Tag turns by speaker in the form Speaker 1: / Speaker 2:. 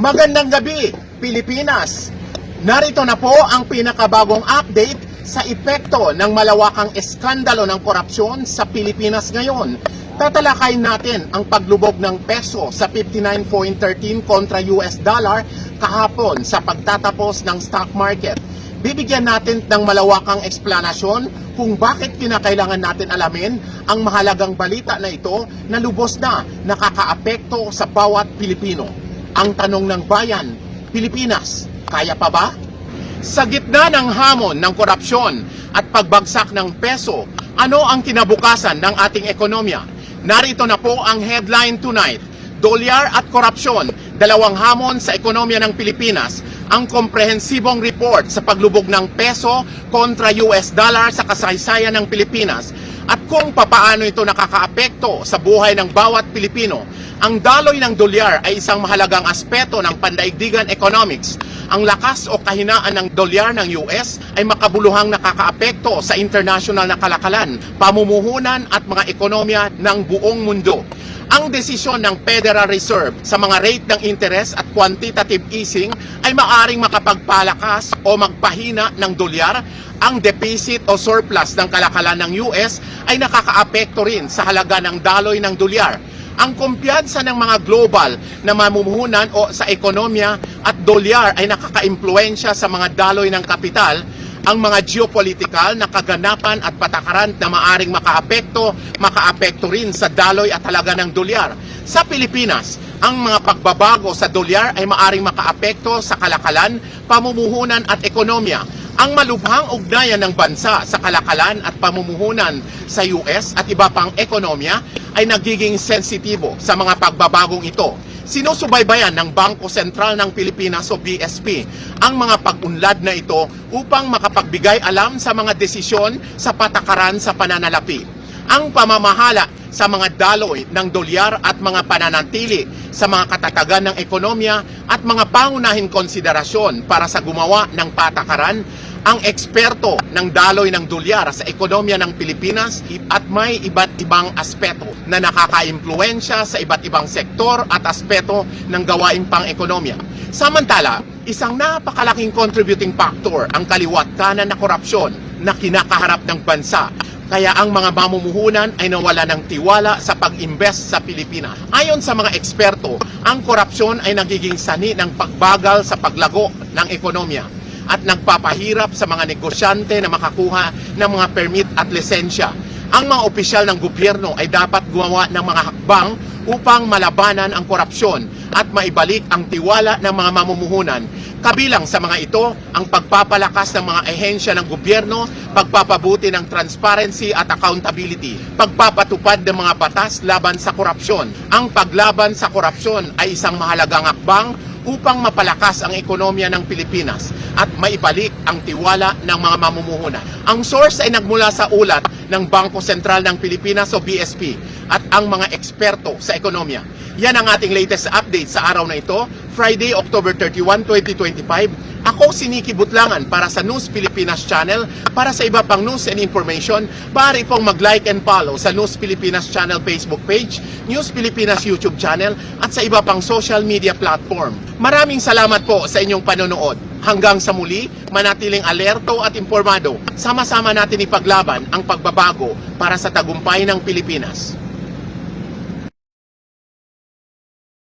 Speaker 1: Magandang gabi, Pilipinas! Narito na po ang pinakabagong update sa epekto ng malawakang eskandalo ng korupsyon sa Pilipinas ngayon. Tatalakayin natin ang paglubog ng peso sa 59.13 kontra US dollar kahapon sa pagtatapos ng stock market. Bibigyan natin ng malawakang eksplanasyon kung bakit kinakailangan natin alamin ang mahalagang balita na ito na lubos na nakakaapekto sa bawat Pilipino. Ang tanong ng bayan, Pilipinas, kaya pa ba? Sa gitna ng hamon ng korupsyon at pagbagsak ng peso, ano ang kinabukasan ng ating ekonomiya? Narito na po ang headline tonight. Dolyar at korupsyon, dalawang hamon sa ekonomiya ng Pilipinas. Ang komprehensibong report sa paglubog ng peso kontra US dollar sa kasaysayan ng Pilipinas at kung papaano ito nakakaapekto sa buhay ng bawat Pilipino. Ang daloy ng dolyar ay isang mahalagang aspeto ng pandaigdigan economics. Ang lakas o kahinaan ng dolyar ng US ay makabuluhang nakakaapekto sa international na kalakalan, pamumuhunan at mga ekonomiya ng buong mundo. Ang desisyon ng Federal Reserve sa mga rate ng interest at quantitative easing ay maaring makapagpalakas o magpahina ng dolyar. Ang deficit o surplus ng kalakalan ng US ay nakakaapekto rin sa halaga ng daloy ng dolyar. Ang kumpiyansa ng mga global na mamumuhunan o sa ekonomiya at dolyar ay nakakaimpluensya sa mga daloy ng kapital ang mga geopolitical na kaganapan at patakaran na maaring makaapekto, makaapekto rin sa daloy at halaga ng dolyar. Sa Pilipinas, ang mga pagbabago sa dolyar ay maaring makaapekto sa kalakalan, pamumuhunan at ekonomiya. Ang malubhang ugnayan ng bansa sa kalakalan at pamumuhunan sa US at iba pang ekonomiya ay nagiging sensitibo sa mga pagbabagong ito. Sinusubaybayan ng Bangko Sentral ng Pilipinas o BSP ang mga pag-unlad na ito upang makapagbigay alam sa mga desisyon sa patakaran sa pananalapi. Ang pamamahala sa mga daloy ng dolyar at mga pananatili sa mga katatagan ng ekonomiya at mga pangunahing konsiderasyon para sa gumawa ng patakaran ang eksperto ng daloy ng dolyar sa ekonomiya ng Pilipinas at may iba't ibang aspeto na nakakaimpluensya sa iba't ibang sektor at aspeto ng gawaing pang-ekonomiya. Samantala, isang napakalaking contributing factor ang kaliwat kanan na korupsyon na kinakaharap ng bansa kaya ang mga mamumuhunan ay nawala ng tiwala sa pag-invest sa Pilipinas. Ayon sa mga eksperto, ang korupsyon ay nagiging sani ng pagbagal sa paglago ng ekonomiya at nagpapahirap sa mga negosyante na makakuha ng mga permit at lisensya. Ang mga opisyal ng gobyerno ay dapat gumawa ng mga hakbang upang malabanan ang korupsyon at maibalik ang tiwala ng mga mamumuhunan. Kabilang sa mga ito, ang pagpapalakas ng mga ehensya ng gobyerno, pagpapabuti ng transparency at accountability, pagpapatupad ng mga batas laban sa korupsyon. Ang paglaban sa korupsyon ay isang mahalagang hakbang upang mapalakas ang ekonomiya ng Pilipinas at maibalik ang tiwala ng mga mamumuhunan. Ang source ay nagmula sa ulat ng Bangko Sentral ng Pilipinas o BSP at ang mga eksperto sa ekonomiya. Yan ang ating latest update sa araw na ito, Friday, October 31, 2025. Ako si Nikki Butlangan para sa News Pilipinas Channel. Para sa iba pang news and information, maaari pong mag-like and follow sa News Pilipinas Channel Facebook page, News Pilipinas YouTube channel, at sa iba pang social media platform. Maraming salamat po sa inyong panonood. Hanggang sa muli, manatiling alerto at impormado. Sama-sama natin ipaglaban ang pagbabago para sa tagumpay ng Pilipinas.